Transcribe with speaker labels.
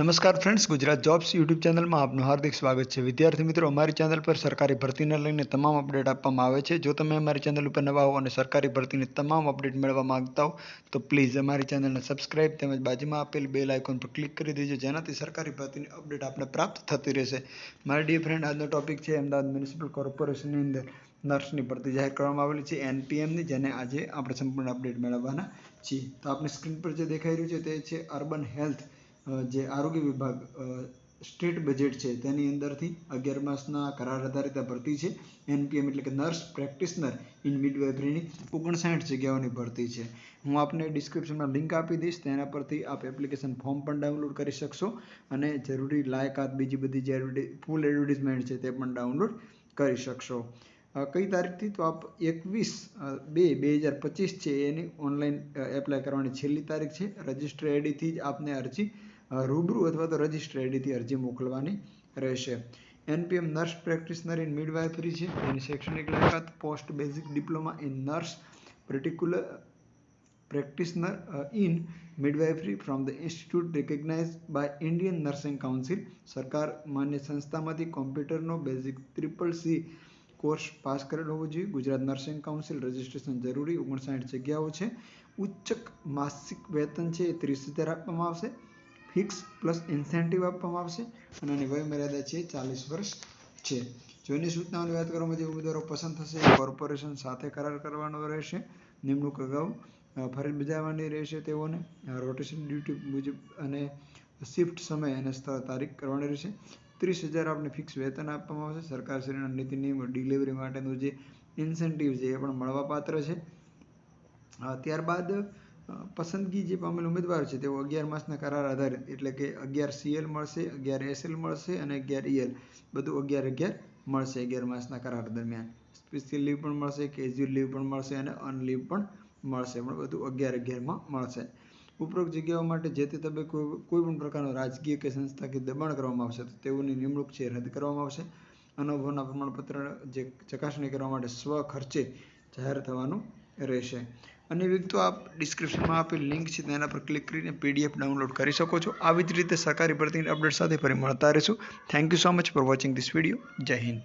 Speaker 1: નમસ્કાર friends Gujarat jobs YouTube ચેનલમાં આપનું હાર્દિક સ્વાગત છે. વિદ્યાર્થી મિત્રો, અમારી ચેનલ પર સરકારી ભરતીને લઈને તમામ અપડેટ આપવામાં આવે છે. જો તમે અમારી ચેનલ ઉપર નવા હો અને સરકારી ભરતીની તમામ અપડેટ મેળવવા માંગતા હો, તો પ્લીઝ અમારી ચેનલને સબસ્ક્રાઇબ તેમજ બાજુમાં આપેલ બેલ આઇકોન પર ક્લિક કરી દેજો, જેનાથી સરકારી ભરતીની અપડેટ આપને પ્રાપ્ત થતી રહેશે. મારી ડિયર ફ્રેન્ડ આજનો ટોપિક છે અમદાવાદ મ્યુનિસિપલ કોર્પોરેશનની અંદર નર્સની ભરતી જાહેર કરવામાં આવેલી છે, એનપીએમની, જેને આજે આપણે સંપૂર્ણ અપડેટ મેળવવાના છીએ. તો આપણી સ્ક્રીન પર જે દેખાઈ રહ્યું છે તે છે અર્બન હેલ્થ જે આરોગ્ય વિભાગ સ્ટેટ બજેટ છે, તેની અંદરથી અગિયાર માસના કરાર આધારિત ભરતી છે. એનપીએમ એટલે કે નર્સ પ્રેક્ટિસનર ઇન મિડવાઇફરીની ઓગણસાઠ જગ્યાઓની ભરતી છે. હું આપને ડિસ્ક્રિપ્શનમાં લિંક આપી દઈશ, તેના પરથી આપ એપ્લિકેશન ફોર્મ પણ ડાઉનલોડ કરી શકશો અને જરૂરી લાયકાત, બીજી બધી જે ફૂલ એડવર્ટિઝમેન્ટ છે તે પણ ડાઉનલોડ કરી શકશો. કઈ તારીખથી? તો આપ એકવીસ બે બે હજાર પચીસ છે, એની ઓનલાઈન એપ્લાય કરવાની છેલ્લી તારીખ છે. રજિસ્ટર આઈડીથી જ આપને અરજી રૂબરૂ અથવા તો રજિસ્ટર અરજી મોકલવાની રહેશે. NPM nurse practitioner in midwifery છે. એની શૈક્ષણિક લાયકાત, post basic diploma in nurse, particular practitioner in midwifery from the institute recognise by Indian nursing council. સરકાર માન્ય સંસ્થામાંથી કોમ્પ્યુટરનો basic triple C course pass કરેલો હોવો જોઈએ. ગુજરાત નર્સિંગ કાઉન્સિલ રજિસ્ટ્રેશન જરૂરી. ઓગણસાઠ જગ્યાઓ છે. ઉચ્ચક માસિક વેતન છે એ ત્રીસ હજાર આપવામાં આવશે. ફિક્સ પ્લસ ઇન્સેન્ટિવ આપવામાં આવશે અને આની વયમર્યાદા છે ચાલીસ વર્ષ છે. જોની સૂચનાઓની વાત કરવામાં જે ઉમેદવારો પસંદ થશે, કોર્પોરેશન સાથે કરાર કરવાનો રહેશે, નિમણૂક અગાઉ ફરજ બજાવવાની રહેશે તેઓને રોટેશન ડ્યુટી મુજબ અને શિફ્ટ સમય અને તારીખ કરવાની રહેશે. ત્રીસ હજાર આપને ફિક્સ વેતન આપવામાં આવશે. સરકારશ્રીના નીતિ નિયમો ડિલિવરી માટેનું જે ઇન્સેન્ટિવ છે એ પણ મળવાપાત્ર છે. ત્યારબાદ પસંદગી જે પામેલ ઉમેદવાર છે, તેઓ અગિયાર માસના કરાર આધારિત, એટલે કે અગિયાર સીએલ મળશે, અગિયાર એસએલ મળશે અને અગિયાર ઈએલ બધું અગિયાર અગિયાર મળશે અગિયાર માસના કરાર દરમિયાન. સ્પેશિયલ લીવ પણ મળશે કેઝ્યુઅલ લીવ પણ મળશે અને અનલીવ પણ મળશે, પણ બધું અગિયાર અગિયારમાં મળશે. ઉપરોક્ત જગ્યાઓ માટે જે તે તબે કોઈ પણ પ્રકારનો રાજકીય કે સંસ્થાકીય દબાણ કરવામાં આવશે, તો તેઓની નિમણૂક છે રદ કરવામાં આવશે. અનુભવના પ્રમાણપત્ર જે ચકાસણી કરવા માટે સ્વ ખર્ચે જાહેર થવાનું રહેશે. અને વિગતો આપ ડિસ્ક્રિપ્શનમાં આપેલ લિંક છે, તેના પર ક્લિક કરીને પીડીએફ ડાઉનલોડ કરી શકો છો. આવી જ રીતે સરકારી ભરતીની અપડેટ સાથે ફરી મળતા રહીશું. Thank you so much for watching this video જય હિન્દ.